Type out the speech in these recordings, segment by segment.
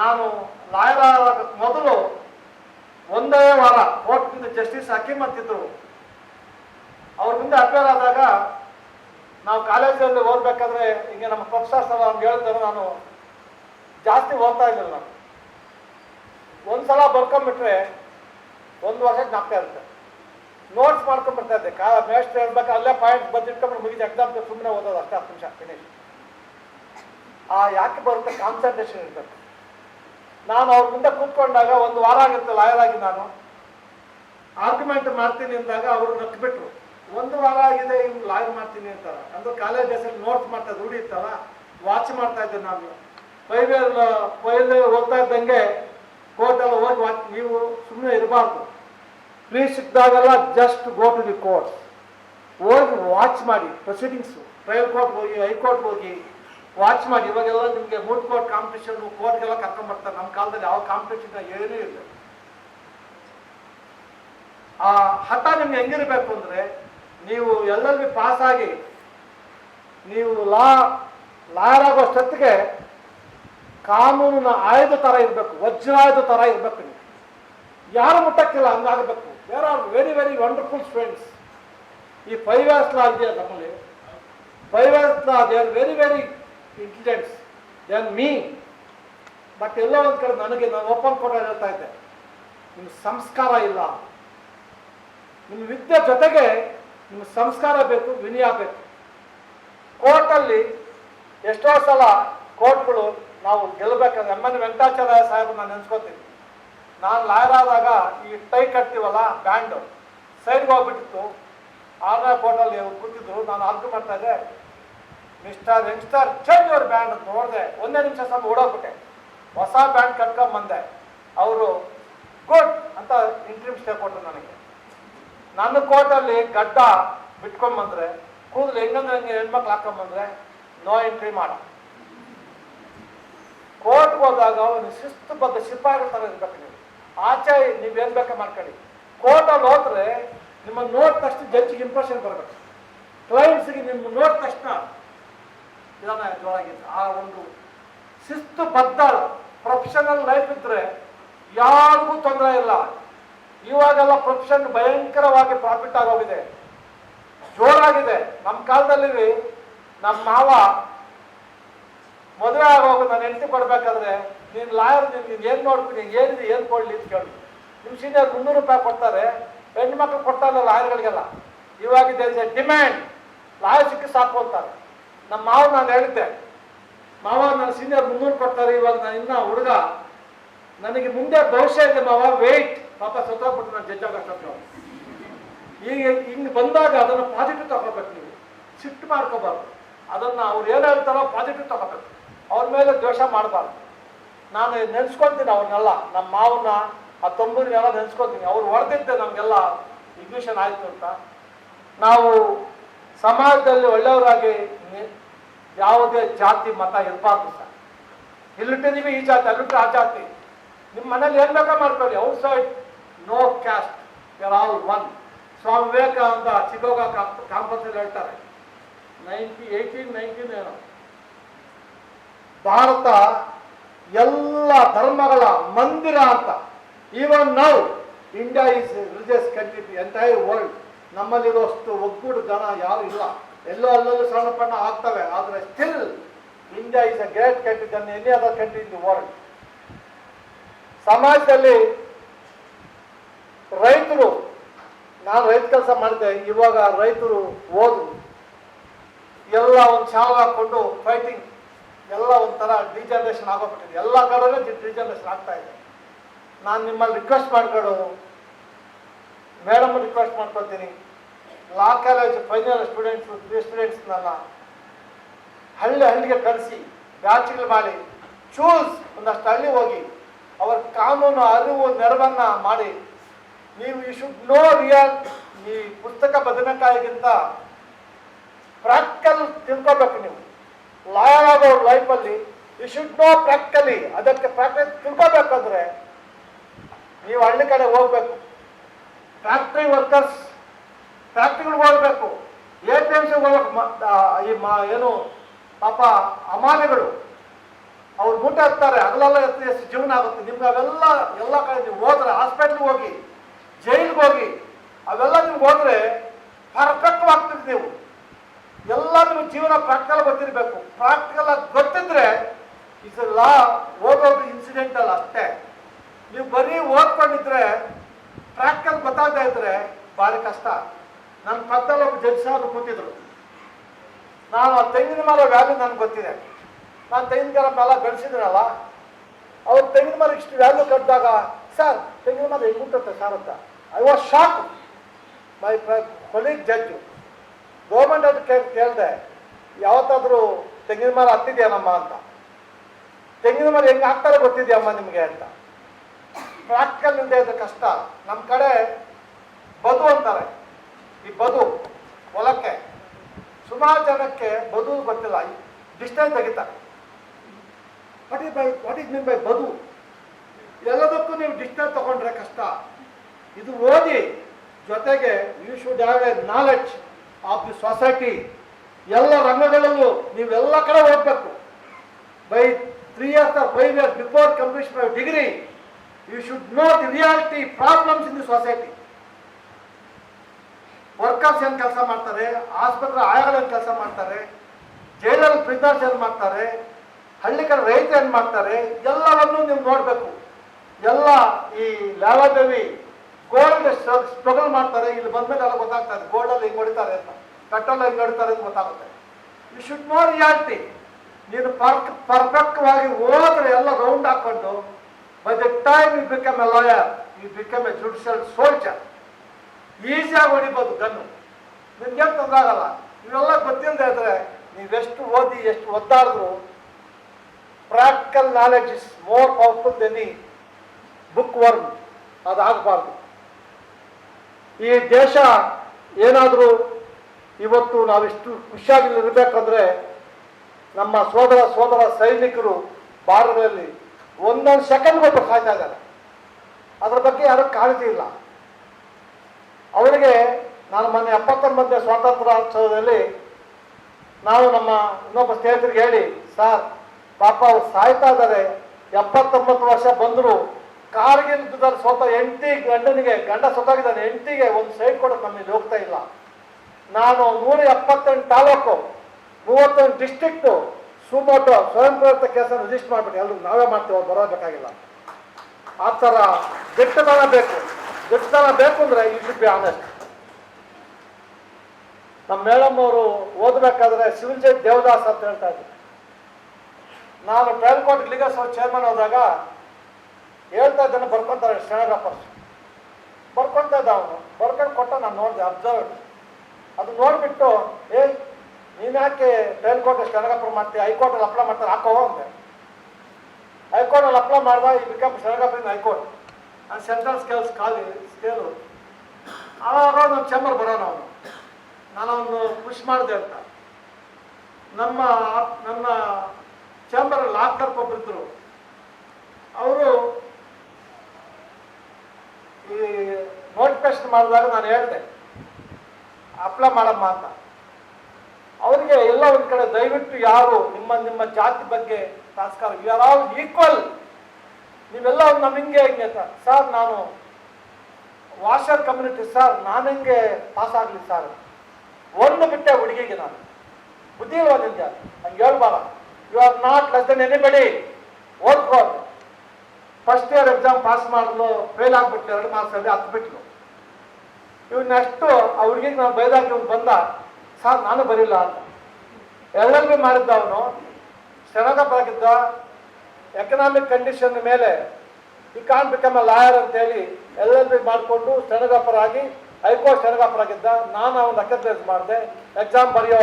ನಾನು ಲಾಯರ್ ಮೊದಲು ಒಂದೇ ವಾರ ಕೋರ್ಟ್ನಿಂದ ಜಸ್ಟಿಸ್ ಹಕೀಮ್ ಅಂತಿದ್ರು. ಅವ್ರ ಮುಂದೆ ಅಪೇರ್ ಆದಾಗ ನಾವು ಕಾಲೇಜಲ್ಲಿ ಓದಬೇಕಾದ್ರೆ ಹಿಂಗೆ ನಮ್ಮ ಪ್ರೊಫೆಸರ್ಸ್ ಅವರು ಹೇಳ್ತಾರೆ, ನಾನು ಜಾಸ್ತಿ ಓದ್ತಾ ಇದ್ದಿಲ್ಲ ನಾನು. ಒಂದ್ಸಲ ಬರ್ಕೊಂಡ್ಬಿಟ್ರೆ ಒಂದು ವರ್ಷ ಜ್ಞಾಪಕ ಇರುತ್ತೆ. ನೋಟ್ಸ್ ಮಾಡ್ಕೊಂಡ್ಬಿಡ್ತಾ ಇದ್ದೆ. ಕಾ ಮೇಸ್ಟ್ ಹೇಳ್ಬೇಕು, ಅಲ್ಲೇ ಪಾಯಿಂಟ್ ಬಂದಿಟ್ಕೊಂಡು ಮುಗಿದ ಎಕ್ಸಾಮ್ ಸುಮ್ಮನೆ ಓದೋದು ಅಷ್ಟೇ, ಹತ್ತು ನಿಮಿಷ ಫಿನಿಶ್ ಆ ಯಾಕೆ ಬರುತ್ತೆ ಕಾನ್ಸಂಟ್ರೇಷನ್ ಇರಬೇಕು ನಾನು ಅವ್ರ ಮುಂದೆ ಕೂತ್ಕೊಂಡಾಗ ಒಂದು ವಾರ ಆಗುತ್ತೆ ಲಾಯರ್ ಆಗಿ ನಾನು. ಆರ್ಗ್ಯುಮೆಂಟ್ ಮಾಡ್ತೀನಿ ಅಂದಾಗ ಅವರು ನಕ್ಬಿಟ್ರು. ಒಂದು ವಾರ ಆಗಿದೆ, ಇವ್ನು ಲಾಯರ್ ಮಾಡ್ತೀನಿ ಅಂತಾರೆ. ಅಂದ್ರೆ ಕಾಲೇಜ್ ಹೆಸರು ನೋಟ್ಸ್ ಮಾಡ್ತಾ ರೂಢಿ ಇತ್ತಲ್ಲ ವಾಚ್ ಮಾಡ್ತಾ ಇದ್ದೆ ನಾನು. ಪೈಲ್ ಪೈಲ್ ಓದ್ತಾ ಇದ್ದಂಗೆ ಕೋರ್ಟಲ್ಲಿ ಹೋಗಿ ವಾಚ್ ನೀವು ಸುಮ್ಮನೆ ಇರಬಾರ್ದು. Free ಸಿಕ್ಕಿದಾಗೆಲ್ಲ just go to the court ಹೋಗಿ ವಾಚ್ ಮಾಡಿ ಪ್ರೊಸೀಡಿಂಗ್ಸು ಟ್ರಯಲ್ ಕೋರ್ಟ್ ಹೋಗಿ ಹೈಕೋರ್ಟ್ ಹೋಗಿ. ವಾಚ್ ಮಾಡಿ, ಇವಾಗೆಲ್ಲ ನಿಮಗೆ ಮೂರ್ ಕೋರ್ಟ್ ಕಾಂಪಿಟೇಷನ್ ಕೋರ್ಟ್ಗೆಲ್ಲ ಕರ್ಕೊಂಡ್ಬರ್ತಾರೆ ನಮ್ಮ ಕಾಲದಲ್ಲಿ ಯಾವ ಕಾಂಪಿಟೇಷನ್ ಏನೂ ಇಲ್ಲ. ಆ ಹಠ ನಿಮ್ಗೆ ಹೆಂಗಿರ್ಬೇಕು ಅಂದ್ರೆ, ನೀವು ಎಲ್ಲರಿಗೂ ಪಾಸ್ ಆಗಿ, ನೀವು ಲಾ ಲಾಯರ್ ಆಗೋಷ್ಟೊತ್ತಿಗೆ ಕಾನೂನಿನ ಆಯುಧ ಥರ ಇರಬೇಕು, ವಜ್ರಾಯುಧ ಥರ ಇರಬೇಕು ನೀವು. ಯಾರು ಮುಟ್ಟಕ್ಕಿಲ್ಲ, ಹಂಗಾಗಬೇಕು. There are very very wonderful students ಈ ಫೈವ್ ಇಯರ್ಸ್ ಲಾ ಇದೆಯಾ ನಮ್ಮಲ್ಲಿ? Five years law they are very very intelligents then me but ಎಲ್ಲೋ ಒಂದು ಕಡೆ ನನಗೆ ನಾನು ಓಪನ್ ಕೊಟ್ಟ ಹೇಳ್ತಾ ಇದ್ದೆ. ನಿಮ್ಮ ಸಂಸ್ಕಾರ ಇಲ್ಲ. ನಿಮ್ಮ ವಿದ್ಯೆ ಜೊತೆಗೆ ನಿಮ್ಮ ಸಂಸ್ಕಾರ ಬೇಕು, ವಿನಯ ಬೇಕು. ಕೋರ್ಟಲ್ಲಿ ಎಷ್ಟೋ ಸಲ ಕೋರ್ಟ್ಗಳು ನಾವು ಗೆಲ್ಲಬೇಕಂದ್ರೆ ಎನ್ ವೆಂಕಟಾಚಾರ್ಯ ಸಾಹೇಬ್ ನಾನು ನೆನ್ಸ್ಕೊತೀನಿ. ನಾನು ಲಾಯರ್ ಆದಾಗ ಈ ಟೈ ಕಟ್ತೀವಲ್ಲ, ಬ್ಯಾಂಡು ಸೈಡ್ಗೆ ಹೋಗ್ಬಿಟ್ಟಿತ್ತು. ಆರನೇ ಕೋರ್ಟಲ್ಲಿ ಕೂತಿದ್ರು, ನಾನು ಆರ್ಗ್ಯೂ ಮಾಡ್ತಾ ಇದ್ದೆ. ಮಿಸ್ಟರ್ ಯಂಗ್ಸ್ಟರ್ ಚೇಂಜ್ ಅವ್ರ ಬ್ಯಾಂಡ್ ನೋಡಿದೆ. ಒಂದೇ ನಿಮಿಷ ಸ್ವಲ್ಪ ಓಡೋಗ್ಬಿಟ್ಟೆ. ಹೊಸ ಬ್ಯಾಂಡ್ ಕಟ್ಕೊಂಡ್ ಬಂದೆ. ಅವರು, ಗುಡ್ ಅಂತ ಇಂಟ್ರೀಮ್ ಸ್ಟೇ ಕೊಟ್ಟರು ನನಗೆ. ನನ್ನ ಕೋರ್ಟಲ್ಲಿ ಗಡ್ಡ ಬಿಟ್ಕೊಂಬಂದ್ರೆ ಕೂದಲು ಹೆಂಗಂದ್ರೆ ಹಂಗೆ ಹೆಣ್ಮಕ್ಳು ಹಾಕೊಂಬಂದ್ರೆ ನೋ ಎಂಟ್ರಿ ಮಾಡ. ಕೋರ್ಟ್ಗೆ ಹೋದಾಗ ಅವನು ಶಿಸ್ತುಬದ್ಧ ಸಿಪಾಯಿಗಳ ಥರ ಇರ್ಬೇಕು ನೀವು. ಆಚೆ ನೀವೇನ್ ಬೇಕಾ ಮಾಡ್ಕೊಳ್ಳಿ. ಕೋರ್ಟಲ್ಲಿ ಹೋದ್ರೆ ನಿಮ್ಮ ನೋಡಿದ ತಕ್ಷಣ ಜಡ್ಜ್ಗೆ ಇಂಪ್ರೆಷನ್ ಬರಬೇಕು. ಕ್ಲೈಂಟ್ಸ್ಗೆ ನಿಮ್ಮ ನೋಡಿದ ತಕ್ಷಣ ಜೋರಾಗಿದೆ ಆ ಒಂದು ಶಿಸ್ತು ಬದ್ಧ ಪ್ರೊಫೆಷನಲ್ ಲೈಫ್ ಇದ್ರೆ ಯಾರಿಗೂ ತೊಂದರೆ ಇಲ್ಲ. ಇವಾಗೆಲ್ಲ ಪ್ರೊಫೆಷನ್ ಭಯಂಕರವಾಗಿ ಪ್ರಾಫಿಟ್ ಆಗೋಗಿದೆ. ಜೋರಾಗಿದೆ. ನಮ್ಮ ಕಾಲದಲ್ಲಿ ನಮ್ಮ ಮಾವ ಮದುವೆ ಆಗೋಗ ನಾನು ಹೆಂಡತಿ ಕೊಡ್ಬೇಕಾದ್ರೆ, ನೀನು ಲಾಯರ್ ನೀನು ಏನು ನೋಡ್ತೀನಿ ಏನಿದೆ, ಏನು ಕೊಡ್ಲಿ ಅಂತ ಕೇಳಿ. ನಿಮ್ಮ ಸೀನಿಯರ್ ಮುನ್ನೂರು ರೂಪಾಯಿ ಕೊಡ್ತಾರೆ ಹೆಣ್ಮಕ್ಳು ಕೊಡ್ತಾರಲ್ಲ ಲಾಯರ್ಗಳಿಗೆಲ್ಲ ಇವಾಗ ಡಿಮ್ಯಾಂಡ್ ಲಾಯರ್ ಸಿಕ್ಕಿ ಸಾಕು ಅಂತಾರೆ. ನಮ್ಮ ಮಾವ ನಾನು ಹೇಳಿದ್ದೆ ಮಾವ ನನ್ನ ಸೀನಿಯರ್ ಮುನ್ನೂರು ಕೊಡ್ತಾರೆ, ಇವಾಗ ನಾನು ಇನ್ನ ಹುಡುಗ. ನನಗೆ ಮುಂದೆ ಭವಿಷ್ಯ ಇದೆ ಮಾವ ವೇಟ್ ಪಾಪ ಸತ್ತೋಗ್ಬಿಟ್ಟು ನಾನು ಆಗೋಷ್ಟು ಈಗ ಹಿಂಗೆ ಬಂದಾಗ ಅದನ್ನು ಪಾಸಿಟಿವ್ ತಗೋಬೇಕು ನೀವು. ಸಿಟ್ಟು ಮಾಡ್ಕೋಬಾರ್ದು. ಅದನ್ನ ಅವ್ರು ಏನು ಹೇಳ್ತಾರೋ ಪಾಸಿಟಿವ್ ತಗೋಬೇಕು. ಅವ್ರ ಮೇಲೆ ದ್ವೇಷ ಮಾಡಬಾರ್ದು. ನಾನು ನೆನ್ಸ್ಕೊಳ್ತೀನಿ ಅವ್ರನ್ನೆಲ್ಲ, ನಮ್ಮ ಮಾವನ್ನ, ಆ ತಂಬೂರಿನೆಲ್ಲ ನೆನ್ಸ್ಕೊತೀನಿ ಅವ್ರು ಹೊಡೆದಿದ್ದೆ ನಮಗೆಲ್ಲ ಇಗ್ನಿಷನ್ ಆಯಿತು ಅಂತ. ನಾವು ಸಮಾಜದಲ್ಲಿ ಒಳ್ಳೆಯವರಾಗಿ ಯಾವುದೇ ಜಾತಿ, ಮತ ಇರಬಾರ್ದು ಸರ್. ಇಲ್ಲಿಟ್ಟಿದೀವಿ ಈ ಜಾತಿ ಅಲ್ಲಿಟ್ಟು ಆ ಜಾತಿ. ನಿಮ್ಮ ಮನೇಲಿ ಏನ್ ಬೇಕಾ ಮಾಡ್ಕೊಳ್ಳಿ. Outside no caste you're all one Swami Vivekananda Chicago conference ಹೇಳ್ತಾರೆ. ನೈನ್ಟಿ, ಏಯ್ಟೀನ್, ನೈನ್ಟೀನ್ ಏನೋ. ಭಾರತ ಎಲ್ಲ ಧರ್ಮಗಳ ಮಂದಿರ ಅಂತ. Even now India is religious country entire world ನಮ್ಮಲ್ಲಿರುವಷ್ಟು ಒಗ್ಗೂಡು ಜನ ಯಾರು ಇಲ್ಲ. ಎಲ್ಲೋ ಅಲ್ಲಲ್ಲೂ ಸಣ್ಣ ಪಣ್ಣ ಆಗ್ತವೆ, ಆದರೆ still India is a great country than any other country in the world ಸಮಾಜದಲ್ಲಿ ರೈತರು, ನಾನು ರೈತ ಕೆಲಸ ಮಾಡಿದೆ ಇವಾಗ ರೈತರು ಓದು, ಎಲ್ಲ ಒಂದು ಚಾವ ಹಾಕೊಂಡು ಫೈಟಿಂಗ್ ಎಲ್ಲ ಒಂಥರ ಡಿಜನರೇಷನ್ ಆಗೋಗ್ಬಿಟ್ಟಿದೆ. ಎಲ್ಲ ಕಡೆ ಡಿಜನರೇಷನ್ ಆಗ್ತಾ ಇದೆ. ನಾನು ನಿಮ್ಮಲ್ಲಿ ರಿಕ್ವೆಸ್ಟ್ ಮಾಡ್ಕೊಳ್ಳೋದು. ಮೇಡಮ್ ರಿಕ್ವೆಸ್ಟ್ ಮಾಡ್ಕೊತೀನಿ law college final students three ಸ್ಟೂಡೆಂಟ್ಸ್ನೆಲ್ಲ ಹಳ್ಳಿ ಹಳ್ಳಿಗೆ ಕಳಿಸಿ ಬ್ಯಾಚ್ಗಳು ಮಾಡಿ ಚೂಸ್ ಒಂದಷ್ಟು ಹಳ್ಳಿ ಹೋಗಿ, ಅವರ ಕಾನೂನು, ಅರಿವು, ನೆರವನ್ನು ಮಾಡಿ. ನೀವು ಯು ಶುಡ್ ನೋ ರಿಯಲ್ ಈ ಪುಸ್ತಕ ಬದನೆಕಾಯಿಗಿಂತ ಪ್ರಾಕ್ಟಿಕಲ್ ತಿಳ್ಕೊಬೇಕು ನೀವು. ಲಾಯರ್ ಆಗೋ ಲೈಫಲ್ಲಿ ಯು ಶುಡ್ ನೋ ಪ್ರಾಕ್ಟಿಕಲಿ ಅದಕ್ಕೆ ಪ್ರಾಕ್ಟಿಕಲ್ ತಿಳ್ಕೊಬೇಕಂದ್ರೆ, ನೀವು ಹಳ್ಳಿ ಕಡೆ ಹೋಗ್ಬೇಕು. ಫ್ಯಾಕ್ಟ್ರಿ ವರ್ಕರ್ಸ್ ಫ್ಯಾಕ್ಟ್ರಿಗಳಿಗೆ ಹೋಗಬೇಕು ಎ ಪಿ ಎಂ ಹೋಗ್ಬೇಕು ಮ- ಈ ಏನು, ಪಾಪ ಅಮಾನಿಗಳು ಅವ್ರು ಊಟ ಇರ್ತಾರೆ ಹಗಲೆಲ್ಲ ಎಷ್ಟು ಜೀವನ ಆಗುತ್ತೆ. ನಿಮ್ಗೆ ಅವೆಲ್ಲ, ಎಲ್ಲ ಕಡೆ ನೀವು ಹೋದ್ರೆ ಹಾಸ್ಪಿಟ್ಲ್ಗೆ ಹೋಗಿ, ಜೈಲಿಗೆ ಹೋಗಿ, ಅವೆಲ್ಲ ನಿಮ್ಗೆ ಹೋದ್ರೆ ಪರ್ಫೆಕ್ಟ್ ಆಗ್ತೀರಿ ನೀವು. ಎಲ್ಲ ನಿಮ್ಮ ಜೀವನ ಪ್ರಾಕ್ಟಿಕಲ್ ಗೊತ್ತಿರಬೇಕು. ಪ್ರಾಕ್ಟಿಕಲ್ ಆಗಿ ಗೊತ್ತಿದ್ರೆ ಇದೆಲ್ಲ ಓದೋದು ಅಲ್ಲ ಅಷ್ಟೇ. ನೀವು ಬರೀ ಓದ್ಕೊಂಡಿದ್ರೆ ಪ್ರಾಕ್ಟಿಕಲ್ ಗೊತ್ತಾಗದೇ ಇದ್ರೆ ಭಾರಿ ಕಷ್ಟ. ನನ್ನ ಪಕ್ಕದಲ್ಲಿ ಒಬ್ಬ ಜಡ್ಜ್ ಸಾಹೇಬರು ಕೂತಿದ್ರು. ನಾನು ಆ ತೆಂಗಿನ ಮರ ವ್ಯಾಲ್ಯೂ ನನಗೆ ಗೊತ್ತಿದೆ. ನಾನು ತೆಂಗಿನ ಮರ ಮೇಲೆ ಬೆಳೆಸಿದ್ರಲ್ಲ, ಅವ್ರು ತೆಂಗಿನ ಮರ ಇಷ್ಟು ವ್ಯಾಲ್ಯೂ ಕಟ್ಟಿದಾಗ ಸರ್, ತೆಂಗಿನ ಮರ ಹೆಂಗೆ ಮುಟ್ಟುತ್ತೆ ಸರ್ ಅಂತ. I was shock my colleague judge government ಅದು ಕೇಳಿದೆ, ಯಾವತ್ತಾದರೂ ತೆಂಗಿನ ಮರ ಹತ್ತಿದ್ಯಾನಮ್ಮ ಅಂತ. ತೆಂಗಿನ ಮರ ಹೆಂಗೆ ಹಾಕ್ತಾರೆ ಗೊತ್ತಿದೆಯಮ್ಮ ನಿಮಗೆ ಅಂತ. ಪ್ರಾಕ್ಟಿಕಲ್ ಇಲ್ಲದೆ ಇದ್ರೆ ಕಷ್ಟ. ನಮ್ಮ ಕಡೆ ಬದು ಅಂತಾರೆ. ಈ ಬದು ಹೊಲಕ್ಕೆ ಸುಮಾರು ಜನಕ್ಕೆ ಬದು ಗೊತ್ತಿಲ್ಲ. ಡಿಸ್ಟೆನ್ಸ್ ತೆಗಿತಾರೆ what is by what is mean by ಬದು? ಎಲ್ಲದಕ್ಕೂ ನೀವು ಡಿಸ್ಟೆನ್ಸ್ ತಗೊಂಡ್ರೆ ಕಷ್ಟ. ಇದು ಓದಿ, ಜೊತೆಗೆ you should have a knowledge of the society ಎಲ್ಲ ರಂಗಗಳಲ್ಲೂ ನೀವೆಲ್ಲ ಕಡೆ ಹೋಗ್ಬೇಕು. By three years or five years before completion of degree you should know the reality problems in the society workers ಏನು ಕೆಲಸ ಮಾಡ್ತಾರೆ, ಆಸ್ಪತ್ರೆ ಆಯಾಗಳು ಏನು ಕೆಲಸ ಮಾಡ್ತಾರೆ, ಜೈಲಲ್ಲಿ ಪ್ರಿಸನರ್ಸ್ ಏನು ಮಾಡ್ತಾರೆ ಹಳ್ಳಿ ಕಡೆ ರೈತ ಏನು ಮಾಡ್ತಾರೆ, ಎಲ್ಲವನ್ನು ನೀವು ನೋಡಬೇಕು. ಎಲ್ಲ ಈ ಲಾವಾದೇವಿ ಗೋಲ್ಡ್ ಸ್ಟ್ರಗಲ್ ಮಾಡ್ತಾರೆ, ಇಲ್ಲಿ ಬಂದ್ಮೇಲೆ ಎಲ್ಲ ಗೊತ್ತಾಗ್ತದೆ ಗೋಲ್ಡಲ್ಲಿ ಹಿಂಗೆ ಹೊಡಿತಾರೆ ಅಂತ, ಪೆಟ್ರೋಲ್ ಹಿಂಗೆ ಹೊಡಿತಾರೆ ಅಂತ ಗೊತ್ತಾಗುತ್ತೆ. ಯು ಶುಡ್ ನೋ ರಿಯಾಲಿಟಿ ನೀನು ಪರ್ಕ್ ಪರ್ಫೆಕ್ಟ್ವಾಗಿ ಹೋದ್ರೆ ಎಲ್ಲ ರೌಂಡ್ ಹಾಕೊಂಡು by the time you become a lawyer you become a judicial soldier ಈಸಿಯಾಗಿ ಹೊಡಿಬೋದು ಗನ್ನು. ನಿಮ್ಗೇನು ತೊಂದರೆ ಆಗಲ್ಲ. ಇವೆಲ್ಲ ಗೊತ್ತಿಲ್ಲದೆ ಇದ್ರೆ ನೀವೆಷ್ಟು ಓದಿ, ಎಷ್ಟು ಒದ್ದಾಡಿದ್ರು practical knowledge is more powerful then book worm ಅದಾಗಬಾರ್ದು. ಈ ದೇಶ ಏನಾದರೂ ಇವತ್ತು ನಾವಿಷ್ಟು ಇರಬೇಕಂದ್ರೆ ನಮ್ಮ ಸೋದರ ಸೋದರ ಸೈನಿಕರು ಭಾರತದಲ್ಲಿ ಒಂದೊಂದು ಸೆಕೆಂಡ್ ಕಾಯ್ತಾ ಇದ್ದಾರೆ. ಅದ್ರ ಬಗ್ಗೆ ಯಾರೂ ಕಾಳಜಿ ಇಲ್ಲ. ಅವರಿಗೆ ನಾನು ಮೊನ್ನೆ ಎಪ್ಪತ್ತೊಂಬತ್ತನೇ ಸ್ವಾತಂತ್ರ್ಯೋತ್ಸವದಲ್ಲಿ ನಾವು ನಮ್ಮ ಇನ್ನೊಬ್ಬ ಸ್ನೇಹಿತರಿಗೆ ಹೇಳಿ, ಸರ್, ಪಾಪ ಅವ್ರು ಸಾಯ್ತಾ ಇದ್ದಾರೆ. ಎಪ್ಪತ್ತೊಂಬತ್ತು ವರ್ಷ ಬಂದರು ಕಾರ್ಗಿಲ್ ಯುದ್ಧದಲ್ಲಿ ಸ್ವತ ಎಂಟಿ ಗಂಡನಿಗೆ, ಗಂಡ ಸೊತ್ತಾಗಿದ್ದಾನೆ ಎಂಟಿಗೆ ಒಂದು ಸೈಟ್ ಕೊಡೋಕೆ ನಮಗೆ ಹೋಗ್ತಾ ಇಲ್ಲ. ನಾನು ನೂರ ಎಪ್ಪತ್ತೆಂಟು ತಾಲೂಕು, ಮೂವತ್ತೊಂದು ಡಿಸ್ಟಿಕ್ಟು ಸುಮೋಟೋ ಸ್ವಯಂ ಪ್ರೇರಿತ ಕೆಲಸ ರಿಜಿಸ್ಟರ್ ಮಾಡಿಬಿಟ್ಟು ಎಲ್ಲರೂ ನಾವೇ ಮಾಡ್ತೀವಿ, ಅವ್ರು ಬರೋಬೇಕಾಗಿಲ್ಲ ಆ ಥರ ದಿಟ್ಟತನ ಬೇಕು. ದಿಟ್ಟತನ ಬೇಕು ಅಂದರೆ ಯು ಶುಡ್ ಬಿ ಆನೆಸ್ಟ್ ನಮ್ಮ ಮೇಡಮ್ ಅವರು ಓದಬೇಕಾದ್ರೆ ಜಡ್ಜ್ ದೇವದಾಸ್ ಅಂತ ಹೇಳ್ತಾ ಇದ್ರು. ನಾನು ಟ್ರಯಲ್ ಲೀಗಲ್ ಸಭೆ ಚೇರ್ಮನ್ ಹೋದಾಗ ಹೇಳ್ತಾ ಇದ್ದಾನೆ ಬರ್ಕೊಂತಾರೆ ಸ್ಟೆನೋಗ್ರಾಫರ್ಸ್ ಬರ್ಕೊಂತ ಇದ್ದ ಅವನು. ಬರ್ಕೊಂಡು ಕೊಟ್ಟ ನಾನು ನೋಡಿದೆ ಅಬ್ಸರ್ವ್ ಅದು ನೋಡಿಬಿಟ್ಟು ಏ ನೀನು ಯಾಕೆ ಟ್ರಯಲ್ ಕೋರ್ಟ್ ಸ್ಟೆನೋಗ್ರಾಫರ್ ಮಾಡ್ತೀವಿ ಹೈಕೋರ್ಟಲ್ಲಿ ಅಪ್ಲೈ ಮಾಡ್ತಾರೆ, ಹಾಕೋ ಅಂದೆ. ಹೈಕೋರ್ಟಲ್ಲಿ ಅಪ್ಲೈ ಮಾಡ್ದ ಈ ಬಿಕಮ್ ಸ್ಟೆನೋಗ್ರಾಫರ್ ಹೈಕೋರ್ಟ್ ನಾನು ಸೆಂಟ್ರಲ್ ಸ್ಕೇಲ್ಸ್ ಖಾಲಿ, ಸ್ಕೇಲು. ಆವಾಗ ಒಂದು ಚೇಂಬರ್ ಬರೋಣ ಅವನು. ನಾನು ಅವನು ಪುಷ್ ಮಾಡಿದೆ ಅಂತ. ನಮ್ಮ ನನ್ನ ಚೇಂಬರ್ ಲಾಕ್ ಕ್ಲರ್ಕ್ ಒಬ್ಬರಿದ್ದರು ಅವರು ಈ ನೋಟಿಫಿಕೇಶನ್ ಮಾಡಿದಾಗ ನಾನು ಹೇಳಿದೆ, ಅಪ್ಲೈ ಮಾಡಮ್ಮ ಅಂತ. ಅವರಿಗೆ ಎಲ್ಲ ಒಂದು ಕಡೆ ದಯವಿಟ್ಟು ಯಾರು ನಿಮ್ಮ ನಿಮ್ಮ ಜಾತಿ ಬಗ್ಗೆ ಸಂಸ್ಕಾರ ಯು ಆರ್ ಈಕ್ವಲ್ ನೀವೆಲ್ಲ ನಮ್ಮ ಹಿಂಗೆ ಹಿಂಗೆ ಸರ್. ನಾನು ವಾಷರ್ ಕಮ್ಯುನಿಟಿ ಸರ್, ನಾನು ಹೆಂಗೆ ಪಾಸ್ ಆಗಲಿ ಸರ್. ಒಂದು ಬಿಟ್ಟೆ ಹುಡುಗಿಗೆ ನಾನು. ಬುದ್ಧಿ ಇಲ್ವಾ ನಿಮ್ಗೆ ಹಂಗೆ ಹೇಳ್ಬಾರ you are not less than anybody ಓದ್ಕೋ first year exam pass ಮಾಡಲು ಫೇಲ್ ಆಗ್ಬಿಟ್ಟು ಎರಡು ಮಾರ್ಕ್ಸ್ ಅಲ್ಲಿ ಹತ್ತು ಬಿಟ್ಲು. ನೆಕ್ಸ್ಟು ಅವ್ರಿಗೆ ನಾವು ಬೈದಾಗ ಇವ್ನು ಬಂದ, ಸರ್, ನಾನು ಬರಿಲ್ಲ ಅಂತ. ಎಲ್ ಮಾಡಿದ್ದ ಅವನು ಶರಣ ಆಗಿದ್ದ ಎಕನಾಮಿಕ್ ಕಂಡೀಷನ್ ಮೇಲೆ ಈ ಕಾನ್ ಬಿಕಮ್ ಅ ಲಾಯರ್ ಅಂತೇಳಿ ಎಲ್ ಎಲ್ ಬಿ ಮಾಡಿಕೊಂಡು ಆಗಿ ಹೈಕೋರ್ಟ್ ಆಗಿದ್ದ ನಾನು ಅವನು ರೆಕಗ್ನೈಸ್ ಮಾಡಿದೆ ಎಕ್ಸಾಮ್ ಬರೆಯೋ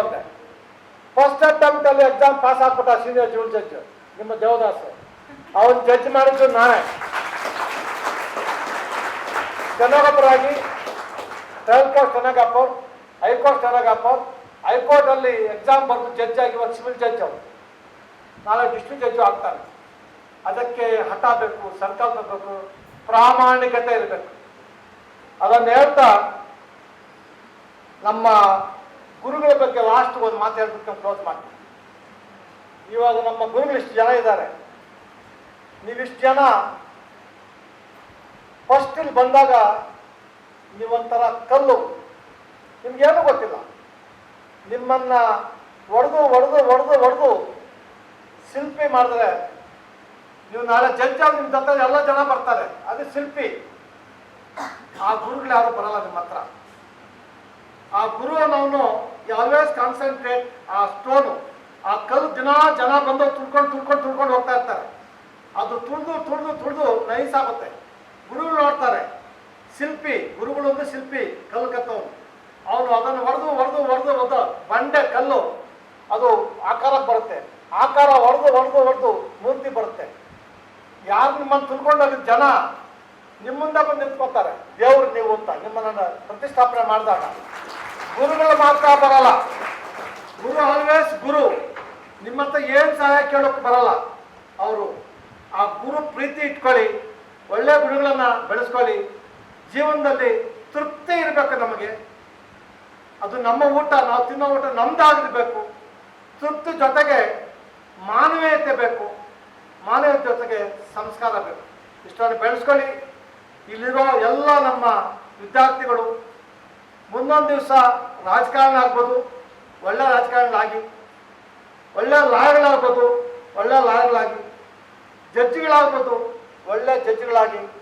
ಫಸ್ಟ್ ಅಟೆಂಪ್ಟಲ್ಲಿ ಎಕ್ಸಾಮ್ ಪಾಸ್ ಆಗ್ಬಿಟ್ಟ ಸೀನಿಯರ್ ಜೂಲ್ ಜಡ್ಜ್ ನಿಮ್ಮ ದೇವದಾಸ್. ಅವನ್ ಜಡ್ಜ್ ಮಾಡಿದ್ದು ನಾನೇ. ಆಗಿ trial court stenographer high court stenographer high court ಅಲ್ಲಿ ಎಕ್ಸಾಮ್ ಬರೆದು ಜಡ್ಜ್ ಆಗಿ ಇವತ್ತು ಸಿವಿಲ್ ಜಡ್ಜ್ ಅವರು ನಾಳೆ ಡಿಸ್ಟ್ರಿಕ್ಟ್ ಜಡ್ಜು ಆಗ್ತಾರೆ ಅದಕ್ಕೆ ಹಠ ಬೇಕು, ಸಂಕಲ್ಪ ಬೇಕು, ಪ್ರಾಮಾಣಿಕತೆ ಇರಬೇಕು. ಅದನ್ನು ಹೇಳ್ತಾ ನಮ್ಮ ಗುರುಗಳ ಬಗ್ಗೆ ಲಾಸ್ಟ್ ಒಂದು ಮಾತು ಹೇಳ್ಬಿಟ್ಟು ಕ್ಲೋಸ್ ಮಾಡ್ತೀನಿ. ಇವಾಗ ನಮ್ಮ ಗುರುಗಳು ಇಷ್ಟು ಜನ ಇದ್ದಾರೆ. ನೀವಿಷ್ಟು ಜನ ಫಸ್ಟ್ ಇಲ್ಲಿ ಬಂದಾಗ ನೀವೊಂಥರ ಕಲ್ಲು. ನಿಮ್ಗೇನು ಗೊತ್ತಿಲ್ಲ. ನಿಮ್ಮನ್ನ ಒಡೆದು ಒಡೆದು ಒಡೆದು ಒಡೆದು ಶಿಲ್ಪಿ ಮಾಡಿದ್ರೆ ನೀವು ನಾಳೆ ಆಗಿ ನಿಮ್ಮ ಹತ್ರ ಎಲ್ಲ ಜನ ಬರ್ತಾರೆ. ಅದು ಶಿಲ್ಪಿ. ಆ ಗುರುಗಳು ಯಾರು ಬರಲ್ಲ ನಿಮ್ಮ ಹತ್ರ. ಆ ಗುರು ಅನ್ನೋನು ಆಲ್ವೇಸ್ ಕಾನ್ಸಂಟ್ರೇಟ್ ಆ ಸ್ಟೋನು ಆ ಕಲ್ಲು ದಿನ ಜನ ಬಂದು ತುಳ್ಕೊಂಡು ತುಳ್ಕೊಂಡು ತುಳ್ಕೊಂಡು ಹೋಗ್ತಾ ಇರ್ತಾರೆ. ಅದು ತುಳಿದು ತುಳಿದು ತುಳಿದು ನೈಸ್ ಆಗುತ್ತೆ ಗುರುಗಳು ನೋಡ್ತಾರೆ ಶಿಲ್ಪಿ ಗುರುಗಳು ಅಂದ್ರೆ ಶಿಲ್ಪಿ ಕಲ್ಲು ಕತ್ತವನು ಅವನು ಅದನ್ನು ಹೊಡೆದು ಹೊಡೆದು ಹೊಡೆದು ಹೊಡೆದು ಬಂಡೆ ಕಲ್ಲು ಅದು ಆಕಾರಕ್ಕೆ ಬರುತ್ತೆ ಆಕಾರ ಹೊಡೆದು ಹೊಡೆದು ಹೊಡೆದು ಮೂರ್ತಿ ಬರುತ್ತೆ ಯಾರು ನಿಮ್ಮನ್ನು ತುಳ್ಕೊಂಡೋಗಿ ಜನ ನಿಮ್ಮ ಮುಂದೆ ಬಂದು ನಿಂತ್ಕೋತಾರೆ ದೇವ್ರು ನೀವು ಅಂತ ನಿಮ್ಮನ್ನ ಪ್ರತಿಷ್ಠಾಪನೆ ಮಾಡಿದಾಗ. ಗುರುಗಳು ಮಾತ್ರ ಬರಲ್ಲ. ಗುರು ಆಲ್ವೇಸ್ ಗುರು. ನಿಮ್ಮಂತ ಏನು ಸಹಾಯ ಕೇಳೋಕೆ ಬರಲ್ಲ. ಅವರು ಆ ಗುರು ಪ್ರೀತಿ ಇಟ್ಕೊಳ್ಳಿ, ಒಳ್ಳೆ ಗುರುಗಳನ್ನ ಬೆಳೆಸ್ಕೊಳ್ಳಿ. ಜೀವನದಲ್ಲಿ ತೃಪ್ತಿ ಇರಬೇಕು ನಮಗೆ. ಅದು ನಮ್ಮ ಊಟ, ನಾವು ತಿನ್ನೋ ಊಟ ನಮ್ದಾಗಿರ್ಬೇಕು. ತೃಪ್ತಿ ಜೊತೆಗೆ ಮಾನವೀಯತೆ ಬೇಕು. ಮಾನವೀಯತೆ ಜೊತೆಗೆ ಸಂಸ್ಕಾರ ಬೇಕು. ಇಷ್ಟನ್ನು ಬೆಳೆಸ್ಕೊಳ್ಳಿ. ಇಲ್ಲಿರೋ ಎಲ್ಲ ನಮ್ಮ ವಿದ್ಯಾರ್ಥಿಗಳು ಮುಂದೊಂದು ದಿವಸ ರಾಜಕಾರಣ ಆಗ್ಬೋದು, ಒಳ್ಳೆ ರಾಜಕಾರಣಿಗಳಾಗಿ, ಒಳ್ಳೆ ಲಾಯರ್ಗಳಾಗ್ಬೋದು, ಒಳ್ಳೆ ಲಾಯರ್ಗಳಾಗಿ, ಜಡ್ಜ್ಗಳಾಗ್ಬೋದು, ಒಳ್ಳೆ ಜಡ್ಜಿಗಳಾಗಿ.